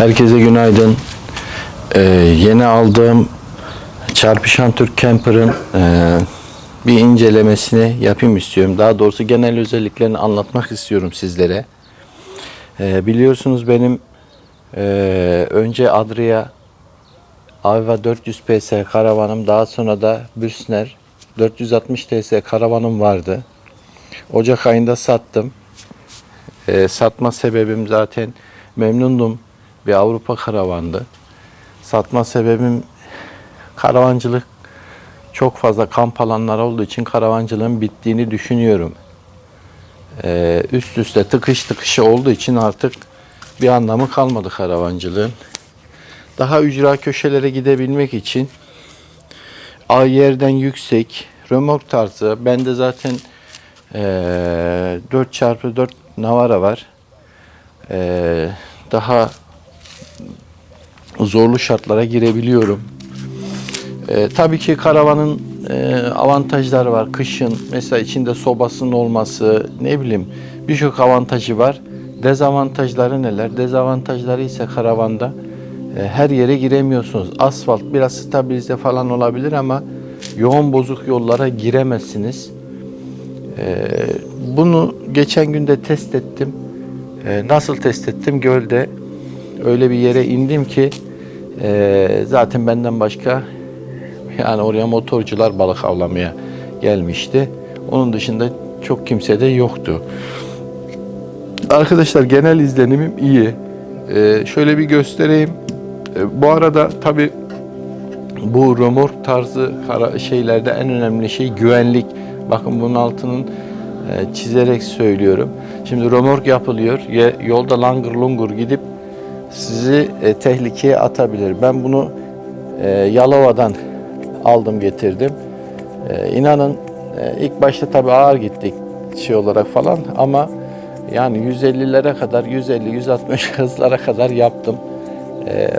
Herkese günaydın. Ee, yeni aldığım Çarpışan Türk Camper'ın e, bir incelemesini yapayım istiyorum. Daha doğrusu genel özelliklerini anlatmak istiyorum sizlere. Ee, biliyorsunuz benim e, önce Adria Avva 400 PS karavanım daha sonra da Büsner 460 TS karavanım vardı. Ocak ayında sattım. E, satma sebebim zaten memnundum. Bir Avrupa karavandı. Satma sebebim karavancılık çok fazla kamp alanları olduğu için karavancılığın bittiğini düşünüyorum. E, üst üste tıkış tıkışı olduğu için artık bir anlamı kalmadı karavancılığın. Daha ücra köşelere gidebilmek için A yerden yüksek, römork tarzı. Bende zaten eee 4x4 Navara var. Eee, daha zorlu şartlara girebiliyorum. Eee, tabii ki karavanın eee, avantajları var. Kışın mesela içinde sobasının olması, ne bileyim birçok avantajı var. Dezavantajları neler? Dezavantajları ise karavanda e, her yere giremiyorsunuz. Asfalt biraz stabilize falan olabilir ama yoğun bozuk yollara giremezsiniz. E, bunu geçen günde test ettim. E, nasıl test ettim? Gölde öyle bir yere indim ki e, zaten benden başka yani oraya motorcular balık avlamaya gelmişti. Onun dışında çok kimse de yoktu. Arkadaşlar genel izlenimim iyi. Ee, şöyle bir göstereyim. Ee, bu arada tabi bu römork tarzı şeylerde en önemli şey güvenlik. Bakın bunun altının e, çizerek söylüyorum. Şimdi römork yapılıyor. Yolda langır lungur gidip sizi e, tehlikeye atabilir. Ben bunu e, Yalova'dan aldım getirdim. E, inanın e, ilk başta tabii ağır gittik şey olarak falan ama yani 150'lere kadar 150-160 hızlara kadar yaptım. E,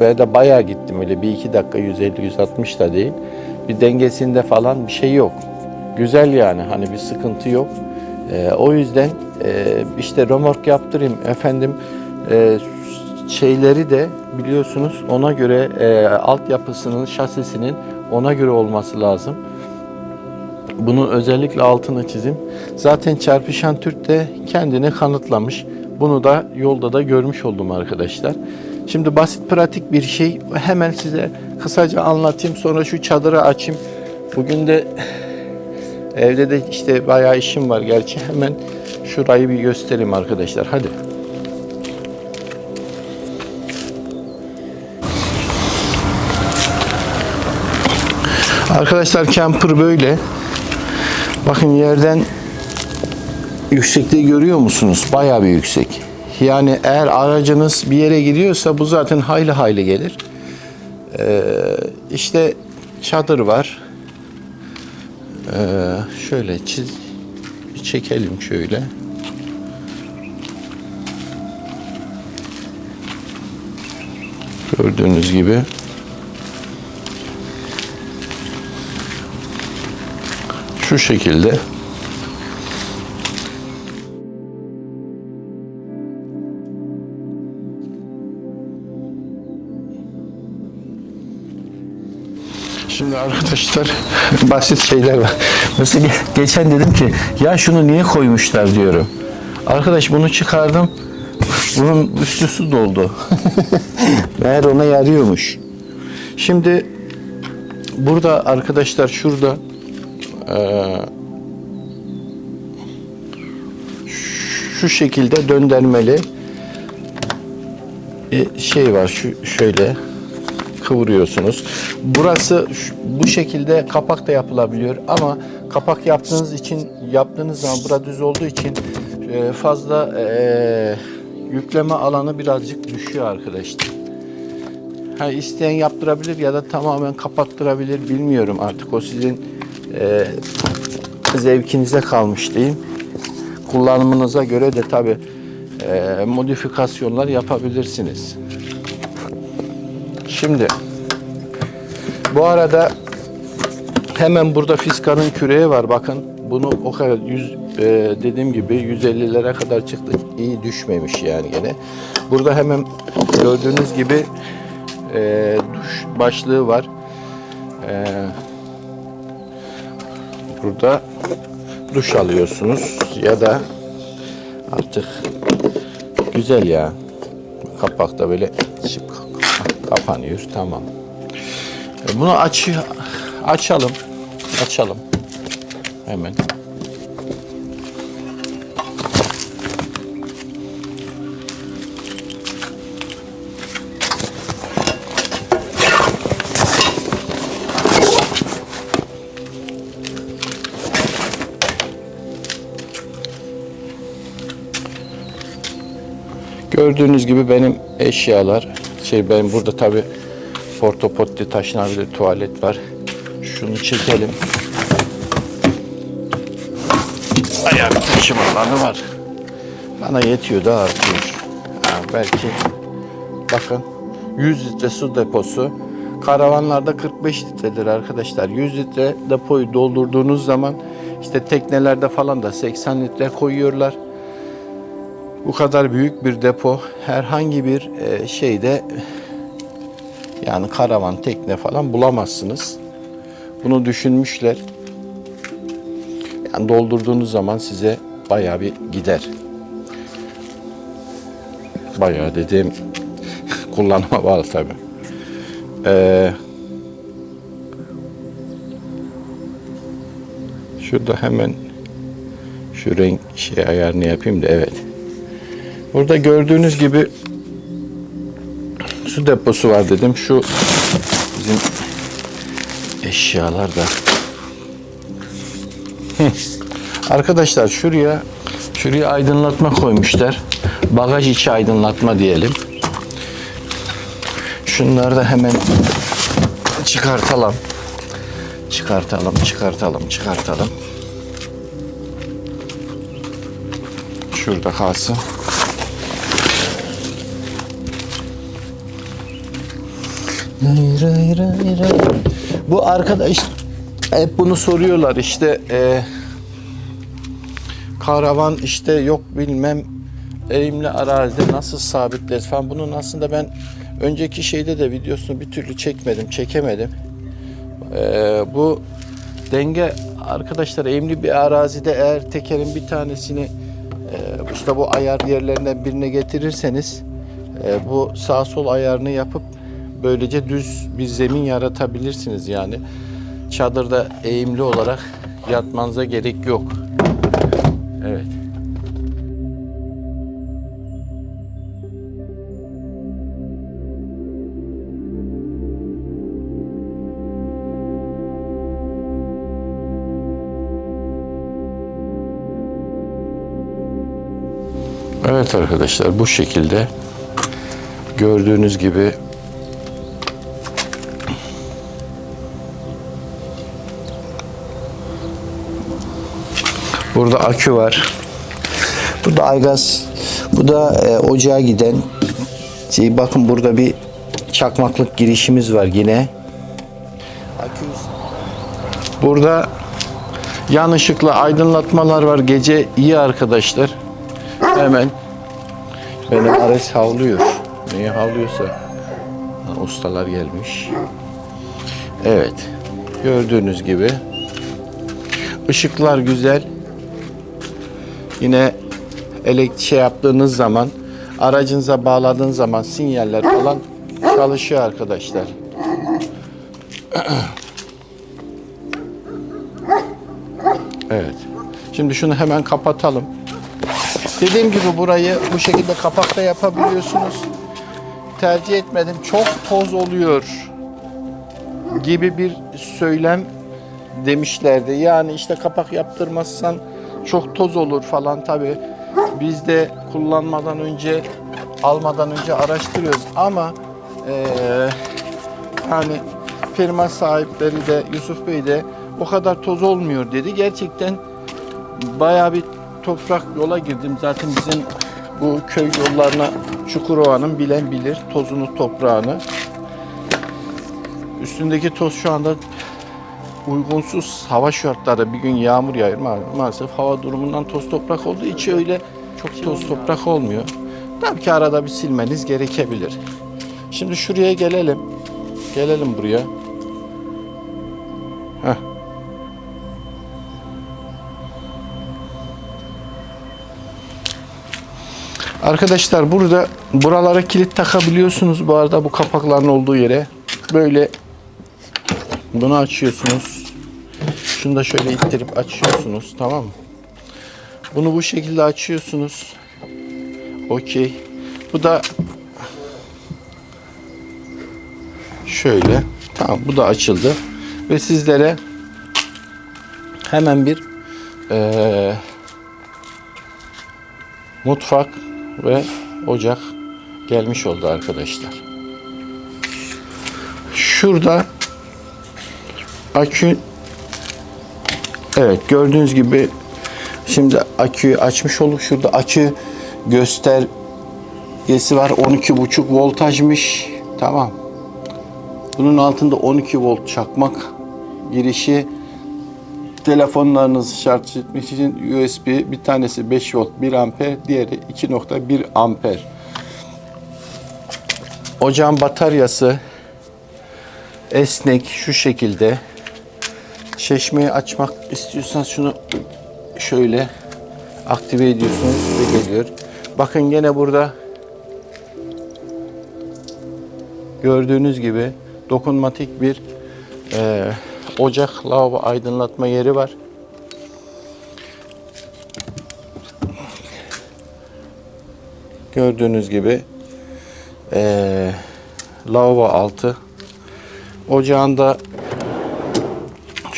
ve de bayağı gittim öyle bir iki dakika 150-160 da değil. Bir dengesinde falan bir şey yok. Güzel yani hani bir sıkıntı yok. E, o yüzden e, işte römork yaptırayım efendim e, şeyleri de biliyorsunuz ona göre e, altyapısının şasisinin ona göre olması lazım. Bunun özellikle altını çizim. Zaten çarpışan Türk de kendini kanıtlamış. Bunu da yolda da görmüş oldum arkadaşlar. Şimdi basit pratik bir şey. Hemen size kısaca anlatayım. Sonra şu çadırı açayım. Bugün de evde de işte bayağı işim var gerçi. Hemen şurayı bir göstereyim arkadaşlar. Hadi. Arkadaşlar camper böyle. Bakın yerden yüksekliği görüyor musunuz? Bayağı bir yüksek. Yani eğer aracınız bir yere gidiyorsa bu zaten hayli hayli gelir. Ee, işte çadır var. Ee, şöyle çiz, bir çekelim şöyle. Gördüğünüz gibi. Şu şekilde. Şimdi arkadaşlar basit şeyler var. Mesela ge- geçen dedim ki ya şunu niye koymuşlar diyorum. Arkadaş bunu çıkardım. Bunun üstü su doldu. Meğer ona yarıyormuş. Şimdi burada arkadaşlar şurada eee, şu şekilde döndürmeli e, şey var şu şöyle kıvırıyorsunuz. Burası bu şekilde kapak da yapılabiliyor ama kapak yaptığınız için yaptığınız zaman burada düz olduğu için e, fazla e, yükleme alanı birazcık düşüyor arkadaşlar. Ha, isteyen yaptırabilir ya da tamamen kapattırabilir bilmiyorum artık o sizin e, zevkinize kalmış diyeyim. Kullanımınıza göre de tabi modifikasyonlar yapabilirsiniz. Şimdi bu arada hemen burada fiskanın küreği var bakın. Bunu o kadar 100 e, dediğim gibi 150'lere kadar çıktı. İyi düşmemiş yani gene. Burada hemen gördüğünüz gibi e, duş başlığı var. E, burada duş alıyorsunuz ya da artık güzel ya. Kapak da böyle şıp kapanıyor. Tamam. E, Bunu aç açalım. Açalım. Hemen. Gördüğünüz gibi benim eşyalar şey ben burada tabi portopotti taşınabilir tuvalet var. Şunu çekelim. Ayak taşıma alanı var. Bana yetiyor da artıyor. Ha, belki bakın 100 litre su deposu karavanlarda 45 litredir arkadaşlar. 100 litre depoyu doldurduğunuz zaman işte teknelerde falan da 80 litre koyuyorlar. Bu kadar büyük bir depo herhangi bir e, şeyde yani karavan, tekne falan bulamazsınız. Bunu düşünmüşler. Yani doldurduğunuz zaman size bayağı bir gider. Bayağı dediğim kullanıma bağlı tabii. Ee, şurada hemen şu renk şey ayarını yapayım da evet. Burada gördüğünüz gibi su deposu var dedim. Şu bizim eşyalar da. Arkadaşlar şuraya şuraya aydınlatma koymuşlar. Bagaj içi aydınlatma diyelim. Şunları da hemen çıkartalım. Çıkartalım, çıkartalım, çıkartalım. Şurada kalsın. Bu arkadaş hep bunu soruyorlar işte e, karavan işte yok bilmem eğimli arazide nasıl sabitleriz falan. Bunun aslında ben önceki şeyde de videosunu bir türlü çekmedim, çekemedim. E, bu denge arkadaşlar eğimli bir arazide eğer tekerin bir tanesini e, işte bu ayar yerlerinden birine getirirseniz e, bu sağ sol ayarını yapıp böylece düz bir zemin yaratabilirsiniz yani. Çadırda eğimli olarak yatmanıza gerek yok. Evet. Evet arkadaşlar bu şekilde gördüğünüz gibi Burada akü var. Bu da aygaz. Bu da e, ocağa giden. Şey, bakın burada bir çakmaklık girişimiz var yine. Akü. Burada yan ışıklı aydınlatmalar var. Gece iyi arkadaşlar. Hemen benim Ares havlıyor. Niye havlıyorsa. Ha, ustalar gelmiş. Evet. Gördüğünüz gibi ışıklar güzel. Yine elektrik şey yaptığınız zaman aracınıza bağladığınız zaman sinyaller falan çalışıyor arkadaşlar. Evet. Şimdi şunu hemen kapatalım. Dediğim gibi burayı bu şekilde kapakta yapabiliyorsunuz. Tercih etmedim. Çok toz oluyor gibi bir söylem demişlerdi. Yani işte kapak yaptırmazsan çok toz olur falan tabi. Biz de kullanmadan önce almadan önce araştırıyoruz ama eee hani firma sahipleri de Yusuf Bey de o kadar toz olmuyor dedi. Gerçekten bayağı bir toprak yola girdim. Zaten bizim bu köy yollarına Çukurova'nın bilen bilir tozunu toprağını. Üstündeki toz şu anda uygunsuz hava şartları bir gün yağmur yağıyor ma- maalesef hava durumundan toz toprak olduğu için öyle çok toz toprak olmuyor. Tabii ki arada bir silmeniz gerekebilir. Şimdi şuraya gelelim. Gelelim buraya. Heh. Arkadaşlar burada buralara kilit takabiliyorsunuz bu arada bu kapakların olduğu yere. Böyle bunu açıyorsunuz. Şunu da şöyle ittirip açıyorsunuz tamam mı? Bunu bu şekilde açıyorsunuz. Okey. Bu da şöyle. Tamam bu da açıldı. Ve sizlere hemen bir eee, mutfak ve ocak gelmiş oldu arkadaşlar. Şurada akü Evet gördüğünüz gibi şimdi aküyü açmış olduk. Şurada akü göstergesi var. 12,5 voltajmış. Tamam. Bunun altında 12 volt çakmak girişi telefonlarınızı şarj etmek için USB bir tanesi 5 volt 1 amper diğeri 2.1 amper. Ocağın bataryası esnek şu şekilde. Çeşmeyi açmak istiyorsanız şunu şöyle aktive ediyorsunuz ve geliyor. Bakın gene burada gördüğünüz gibi dokunmatik bir eee, ocak lavabo aydınlatma yeri var. Gördüğünüz gibi eee lavabo altı ocağında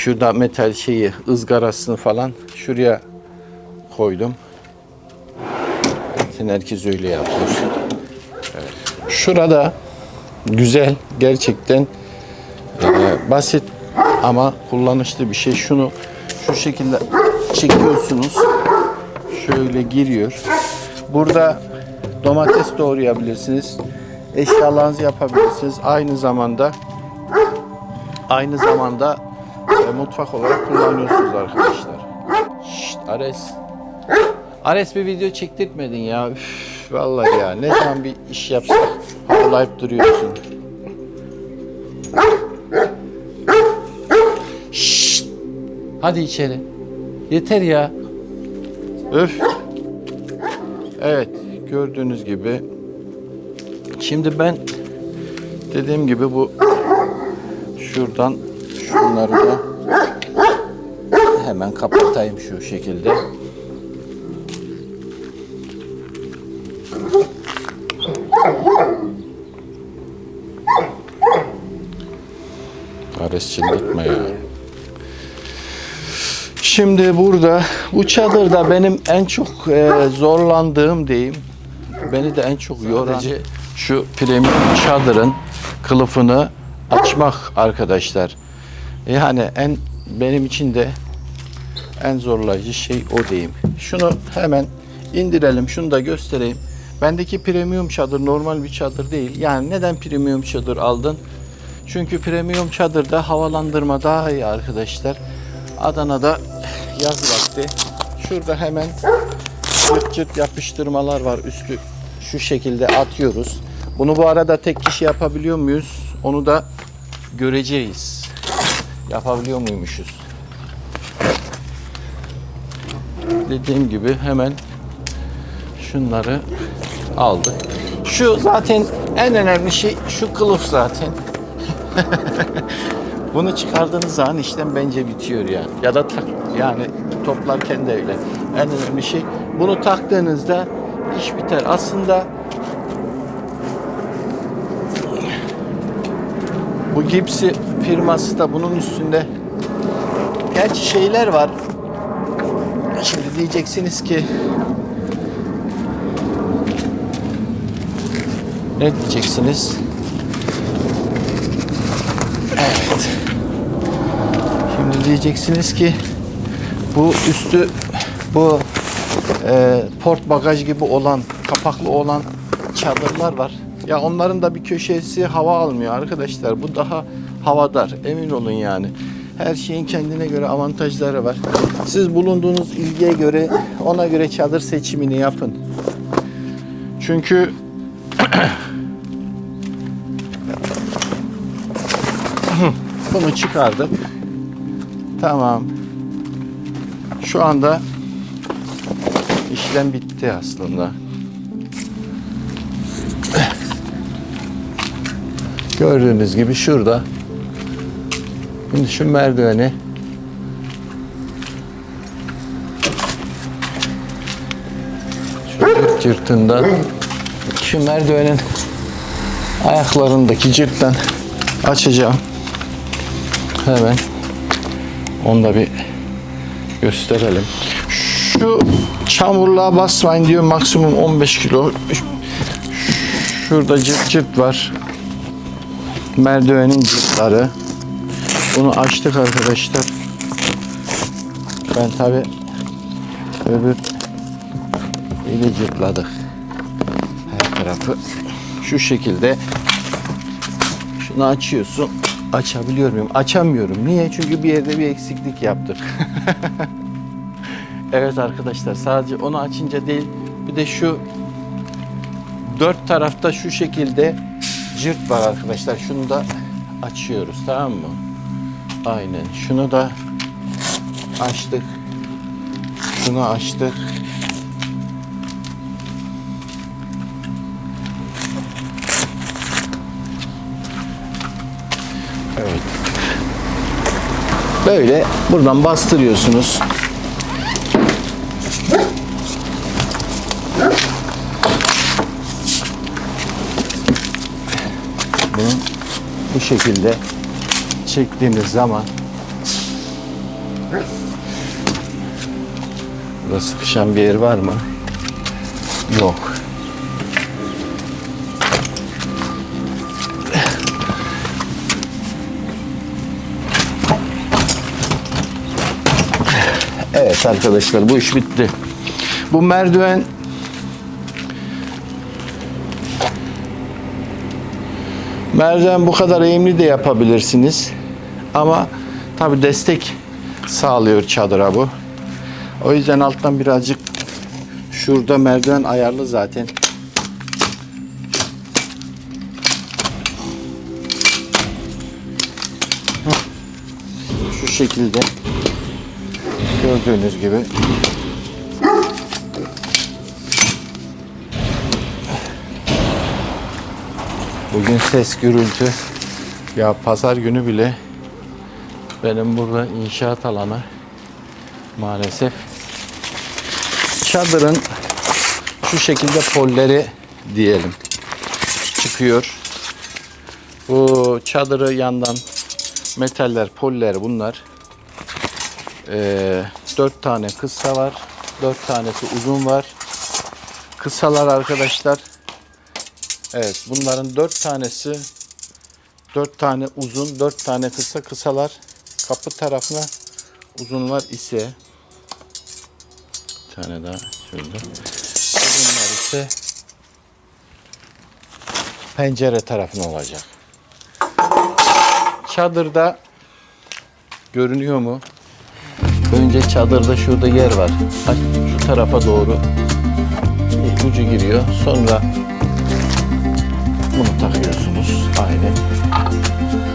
şurada metal şeyi ızgarasını falan şuraya koydum. Zaten herkes öyle yapıyor. Evet. Şurada güzel gerçekten ee, basit ama kullanışlı bir şey. Şunu şu şekilde çekiyorsunuz. Şöyle giriyor. Burada domates doğrayabilirsiniz. Eşyalarınızı yapabilirsiniz. Aynı zamanda aynı zamanda e, mutfak olarak kullanıyorsunuz arkadaşlar. Şşt Ares. Ares bir video çektirtmedin ya. Üf, vallahi ya ne zaman bir iş yapsak havalayıp duruyorsun. Şşt! Hadi içeri. Yeter ya. Öf. Evet, gördüğünüz gibi. Şimdi ben dediğim gibi bu şuradan şunları da hemen kapatayım şu şekilde. Ares çıldırtma ya. Şimdi burada bu çadırda benim en çok e, zorlandığım diyeyim. Beni de en çok yoran şu premium çadırın kılıfını açmak arkadaşlar. Yani en benim için de en zorlayıcı şey o diyeyim. Şunu hemen indirelim. Şunu da göstereyim. Bendeki premium çadır normal bir çadır değil. Yani neden premium çadır aldın? Çünkü premium çadırda havalandırma daha iyi arkadaşlar. Adana'da yaz vakti. Şurada hemen cırt cırt yapıştırmalar var. Üstü şu şekilde atıyoruz. Bunu bu arada tek kişi yapabiliyor muyuz? Onu da göreceğiz. Yapabiliyor muymuşuz? Dediğim gibi hemen şunları aldık. Şu zaten en önemli şey şu kılıf zaten. Bunu çıkardığınız zaman işlem bence bitiyor yani. Ya da tak yani toplarken de öyle. En önemli şey bunu taktığınızda iş biter. Aslında bu gipsi firması da bunun üstünde gerçi şeyler var. Şimdi diyeceksiniz ki ne diyeceksiniz? Evet. Şimdi diyeceksiniz ki bu üstü bu e, port bagaj gibi olan kapaklı olan çadırlar var. Ya onların da bir köşesi hava almıyor arkadaşlar. Bu daha havadar. Emin olun yani. Her şeyin kendine göre avantajları var. Siz bulunduğunuz ilgiye göre ona göre çadır seçimini yapın. Çünkü bunu çıkardık. Tamam. Şu anda işlem bitti aslında. Gördüğünüz gibi şurada. Şimdi şu merdiveni şu cırt cırtından şu merdivenin ayaklarındaki cırttan açacağım. Hemen onu da bir gösterelim. Şu çamurluğa basmayın diyor maksimum 15 kilo. Şurada cırt cırt var. Merdivenin cırtları. Bunu açtık arkadaşlar. Ben tabi öbür ile cırtladık. Her tarafı şu şekilde şunu açıyorsun. Açabiliyor muyum? Açamıyorum. Niye? Çünkü bir yerde bir eksiklik yaptık. evet arkadaşlar sadece onu açınca değil bir de şu dört tarafta şu şekilde cırt var arkadaşlar. Şunu da açıyoruz tamam mı? Aynen. Şunu da açtık. Şunu açtık. Evet. Böyle buradan bastırıyorsunuz. Bu şekilde çektiğimiz zaman Burada sıkışan bir yer var mı? Yok. Evet arkadaşlar bu iş bitti. Bu merdiven merdiven bu kadar eğimli de yapabilirsiniz. Ama tabi destek sağlıyor çadıra bu. O yüzden alttan birazcık şurada merdiven ayarlı zaten. Şu şekilde gördüğünüz gibi Bugün ses gürültü ya pazar günü bile benim burada inşaat alanı maalesef çadırın şu şekilde polleri diyelim çıkıyor. Bu çadırı yandan metaller, poller bunlar. Ee, dört tane kısa var. Dört tanesi uzun var. Kısalar arkadaşlar. Evet bunların dört tanesi dört tane uzun, dört tane kısa kısalar kapı tarafına uzunlar ise bir tane daha şurada. Uzunlar ise pencere tarafına olacak. Çadırda görünüyor mu? Önce çadırda şurada yer var. Şu tarafa doğru ucu giriyor. Sonra bunu takıyorsunuz. Aynı.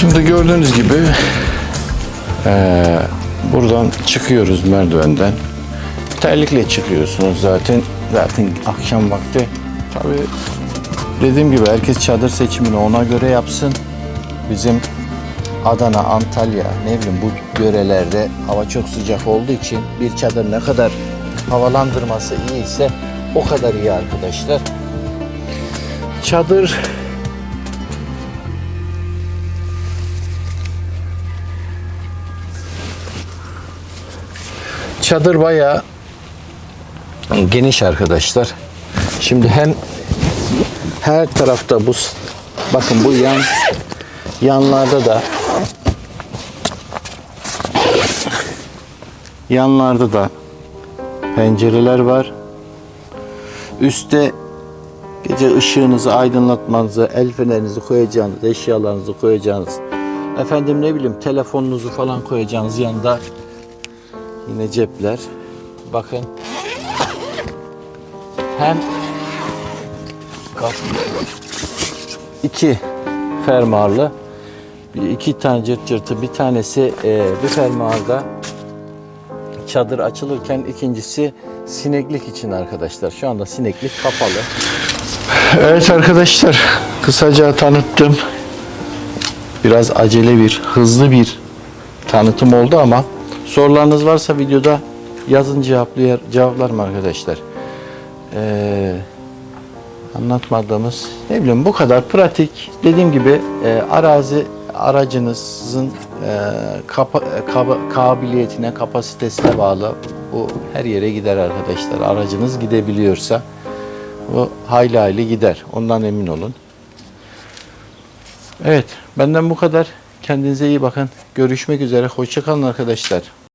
Şimdi gördüğünüz gibi eee, buradan çıkıyoruz merdivenden. Terlikle çıkıyorsunuz zaten. Zaten akşam vakti. Tabii dediğim gibi herkes çadır seçimini ona göre yapsın. Bizim Adana, Antalya ne bileyim bu yörelerde hava çok sıcak olduğu için bir çadır ne kadar havalandırması iyiyse o kadar iyi arkadaşlar. Çadır Çadır bayağı geniş arkadaşlar. Şimdi hem her tarafta bu bakın bu yan yanlarda da yanlarda da pencereler var. Üste gece ışığınızı aydınlatmanızı, el fenerinizi koyacağınız, eşyalarınızı koyacağınız, efendim ne bileyim telefonunuzu falan koyacağınız yanında Yine cepler. Bakın. Hem kap- iki fermuarlı. İki tane cırt cırtı. Bir tanesi e, bir fermuarda çadır açılırken ikincisi sineklik için arkadaşlar. Şu anda sineklik kapalı. Evet arkadaşlar kısaca tanıttım. Biraz acele bir, hızlı bir tanıtım oldu ama sorularınız varsa videoda yazın cevaplayar, cevaplarım arkadaşlar. Ee, anlatmadığımız ne bileyim bu kadar pratik. Dediğim gibi e, arazi aracınızın e, kapa- e, kaba- kabiliyetine, kapasitesine bağlı. Bu her yere gider arkadaşlar. Aracınız gidebiliyorsa bu hayli hayli gider. Ondan emin olun. Evet, benden bu kadar. Kendinize iyi bakın. Görüşmek üzere. Hoşçakalın arkadaşlar.